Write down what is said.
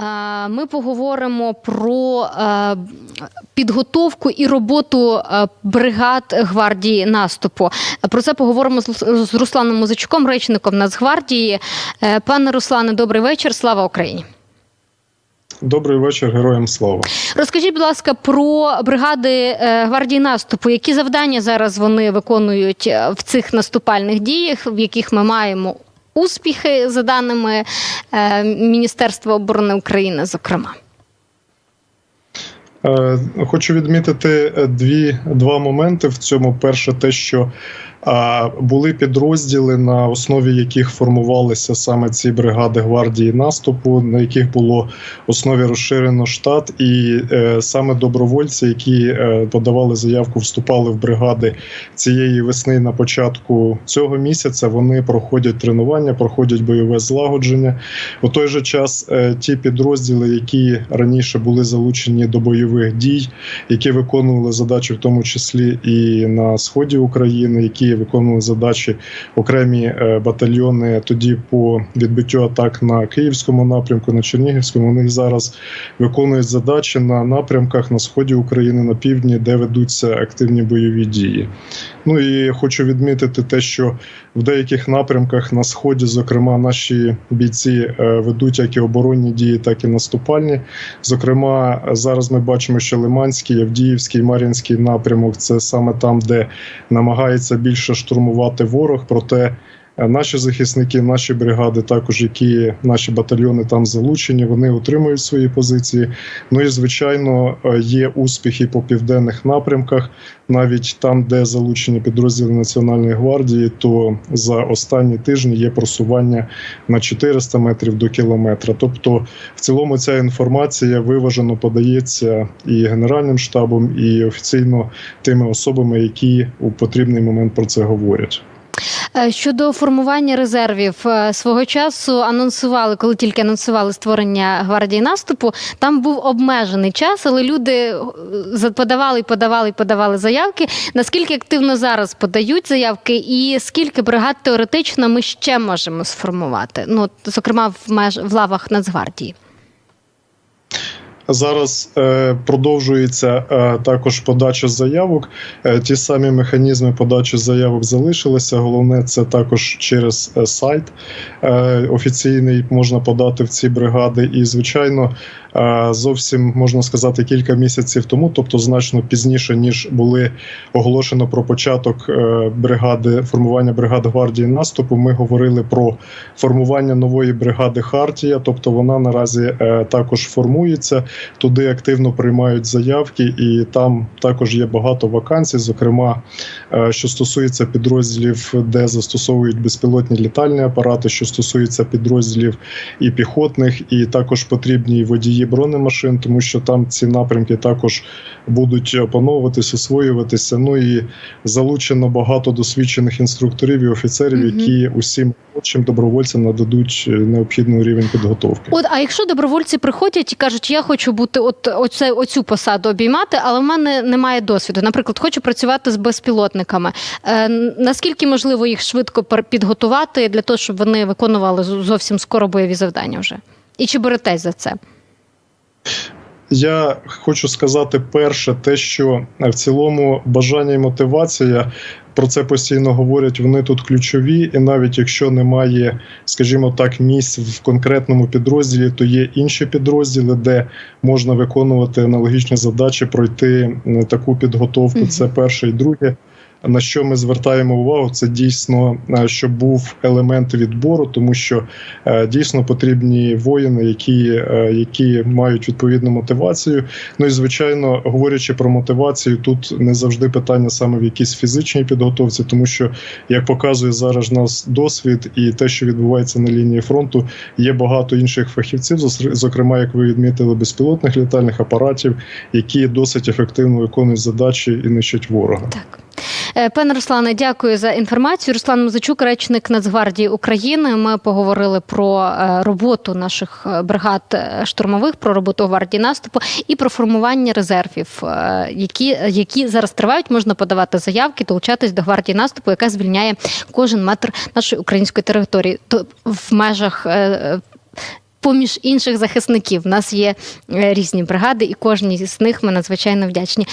Е, Ми поговоримо про е, підготовку і роботу е, бригад гвардії наступу. Про це поговоримо з Русланом Музичуком, речником Нацгвардії. Пане Руслане, добрий вечір. Слава Україні. Добрий вечір, героям слава. Розкажіть, будь ласка, про бригади гвардії наступу. Які завдання зараз вони виконують в цих наступальних діях, в яких ми маємо успіхи за даними е, Міністерства оборони України, зокрема? Е, Хочу відмітити е, дві два моменти в цьому. Перше, те, що були підрозділи, на основі яких формувалися саме ці бригади гвардії наступу, на яких було основі розширено штат, і е, саме добровольці, які е, подавали заявку, вступали в бригади цієї весни на початку цього місяця. Вони проходять тренування, проходять бойове злагодження. У той же час е, ті підрозділи, які раніше були залучені до бойових дій, які виконували задачі, в тому числі і на сході України, які виконували задачі окремі е, батальйони тоді по відбиттю атак на Київському напрямку, на Чернігівському. Вони зараз виконують задачі на напрямках на сході України, на півдні, де ведуться активні бойові дії. Ну і хочу відмітити те, що в деяких напрямках на сході, зокрема, наші бійці е, ведуть як і оборонні дії, так і наступальні. Зокрема, зараз ми бачимо, що Лиманський, Авдіївський, Мар'їнський напрямок це саме там, де намагається більше штурмувати ворог. Проте наші захисники, наші бригади, також які наші батальйони там залучені, вони утримують свої позиції. Ну і звичайно, е, є успіхи по південних напрямках, навіть там, де залучені підрозділи Національної гвардії, то за останні тижні є просування на 400 метрів до кілометра. Тобто, в цілому ця інформація виважено подається і Генеральним штабом, і офіційно тими особами, які у потрібний момент про це говорять. Е, Щодо формування резервів е, свого часу анонсували, коли тільки анонсували створення гвардії наступу. Там був обмежений час, але люди е, подавали подавали подавали заявки. Наскільки активно зараз подають заявки, і скільки бригад теоретично ми ще можемо сформувати? Ну, зокрема, в меж в лавах Нацгвардії. Зараз е, продовжується е, також подача заявок. Е, ті самі механізми подачі заявок залишилися. Головне, це також через е, сайт е, офіційний можна подати в ці бригади. І, звичайно, е, зовсім можна сказати кілька місяців тому, тобто значно пізніше, ніж були оголошено про початок е, бригади формування бригади гвардії наступу. Ми говорили про формування нової бригади Хартія, тобто вона наразі е, також формується. Туди активно приймають заявки, і там також є багато вакансій. Зокрема, е, що стосується підрозділів, де застосовують безпілотні літальні апарати, що стосується підрозділів і піхотних, і також потрібні водії бронемашин, тому що там ці напрямки також будуть опановуватись, освоюватися. Ну і залучено багато досвідчених інструкторів і офіцерів, які усім охочим добровольцям нададуть е, необхідний рівень підготовки. От, а якщо добровольці приходять і кажуть, я хочу бути от оце, оцю посаду обіймати, але в мене немає досвіду. Наприклад, хочу працювати з безпілотниками. Е, наскільки можливо їх швидко підготувати для того, щоб вони виконували зовсім скоро бойові завдання вже? І чи беретесь за це? Я хочу сказати перше, те, що в цілому бажання і мотивація про це постійно говорять. Вони тут ключові, і навіть якщо немає, скажімо так, місць в конкретному підрозділі, то є інші підрозділи, де можна виконувати аналогічні задачі, пройти таку підготовку. Це перше і друге. На що ми звертаємо увагу, це дійсно е, щоб був елемент відбору, тому що е, дійсно потрібні воїни, які, е, які мають відповідну мотивацію. Ну і звичайно, говорячи про мотивацію, тут не завжди питання саме в якійсь фізичній підготовці, тому що як показує зараз нас досвід і те, що відбувається на лінії фронту, є багато інших фахівців, зокрема, як ви відмітили, безпілотних літальних апаратів, які досить ефективно виконують задачі і нищать ворога. Так. Е, Пане Руслане, дякую за інформацію. Руслан Музичук, речник Нацгвардії України. Ми поговорили про е, роботу наших е, бригад штурмових, про роботу гвардії наступу і про формування резервів, які, які зараз тривають. Можна подавати заявки, долучатись до гвардії наступу, яка звільняє кожен метр нашої української території. То в межах. поміж інших захисників. У нас є різні бригади, і кожній з них ми надзвичайно вдячні.